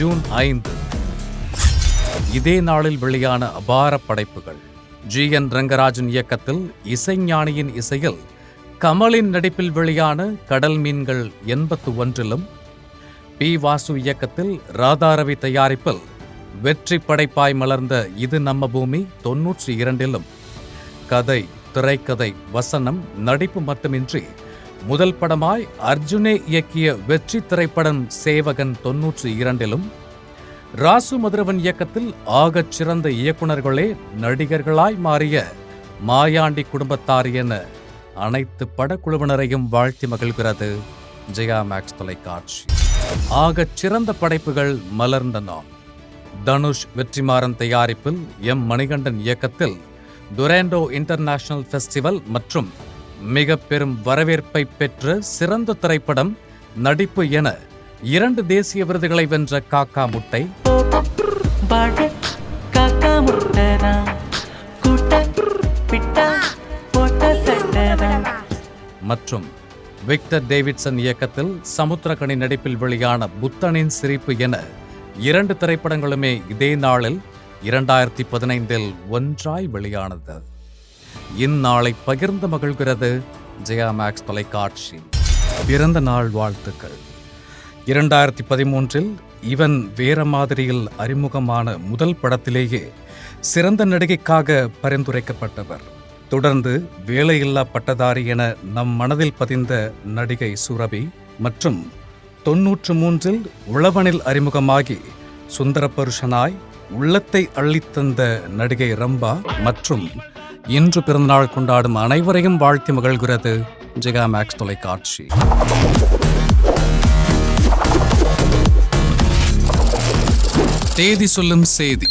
June ஐந்து. இதே நாளில் வெளியான அபார படைப்புகள். ஜி. என். ரங்கராஜன் இயக்கத்தில் இசைஞானியின் இசையில் கமலின் நடிப்பில் வெளியான கடல் மீன்கள் எண்பத்து ஒன்றிலும் பி. வாசு இயக்கத்தில் ராதாரவி தயாரிப்பில் வெற்றி படைப்பாய் மலர்ந்த இது நம்ம பூமி தொன்னூற்றி இரண்டிலும். கதை திரைக்கதை வசனம் நடிப்பு மட்டுமின்றி முதல் படமாய் அர்ஜுனே இயக்கிய வெற்றி திரைப்படம் சேவகன் தொன்னூற்றி இரண்டிலும் ராசு மதுரவன் இயக்கத்தில் ஆகச் சிறந்த இயக்குனர்களே நடிகர்களாய் மாறிய மாயாண்டி குடும்பத்தார் என அனைத்து படக்குழுவினரையும் வாழ்த்தி மகிழ்கிறது ஜெயா மேக்ஸ் தொலைக்காட்சி. ஆகச் சிறந்த படைப்புகள் மலர்ந்தன தனுஷ் வெற்றிமாறன் தயாரிப்பில் எம் மணிகண்டன் இயக்கத்தில் துரேண்டோ இன்டர்நேஷனல் ஃபெஸ்டிவல் மற்றும் மிக பெரும் வரவேற்பை பெற்ற சிறந்த திரைப்படம் நடிப்பு என இரண்டு தேசிய விருதுகளை வென்ற காக்கா முட்டை. மற்றும் விக்டர் டேவிட்சன் இயக்கத்தில் சமுத்திரகனி நடிப்பில் வெளியான புத்தனின் சிரிப்பு என இரண்டு திரைப்படங்களுமே இதே நாளில் இரண்டாயிரத்தி பதினைந்தில் ஒன்றாய் வெளியானது. இந்நாளை பகிர்ந்து மகிழ்கிறது ஜெயா மேக்ஸ் தொலைக்காட்சி. பிறந்த நாள் வாழ்த்துக்கள். இரண்டாயிரத்தி பதிமூன்றில் இவன் வேற மாதிரியில் அறிமுகமான முதல் படத்திலேயே சிறந்த நடிகைக்காக பரிந்துரைக்கப்பட்டவர். தொடர்ந்து வேலையில்லா பட்டதாரி என நம் மனதில் பதிந்த நடிகை சுரபி மற்றும் தொன்னூற்று மூன்றில் உழவனில் அறிமுகமாகி சுந்தர புருஷனாய் உள்ளத்தை அள்ளித்தந்த நடிகை ரம்பா மற்றும் இன்று பிறந்தநாள் கொண்டாடும் அனைவரையும் வாழ்த்தி மகிழ்கிறது ஜெகா மேக்ஸ் தொலைக்காட்சி. தேதி சொல்லும் செய்தி.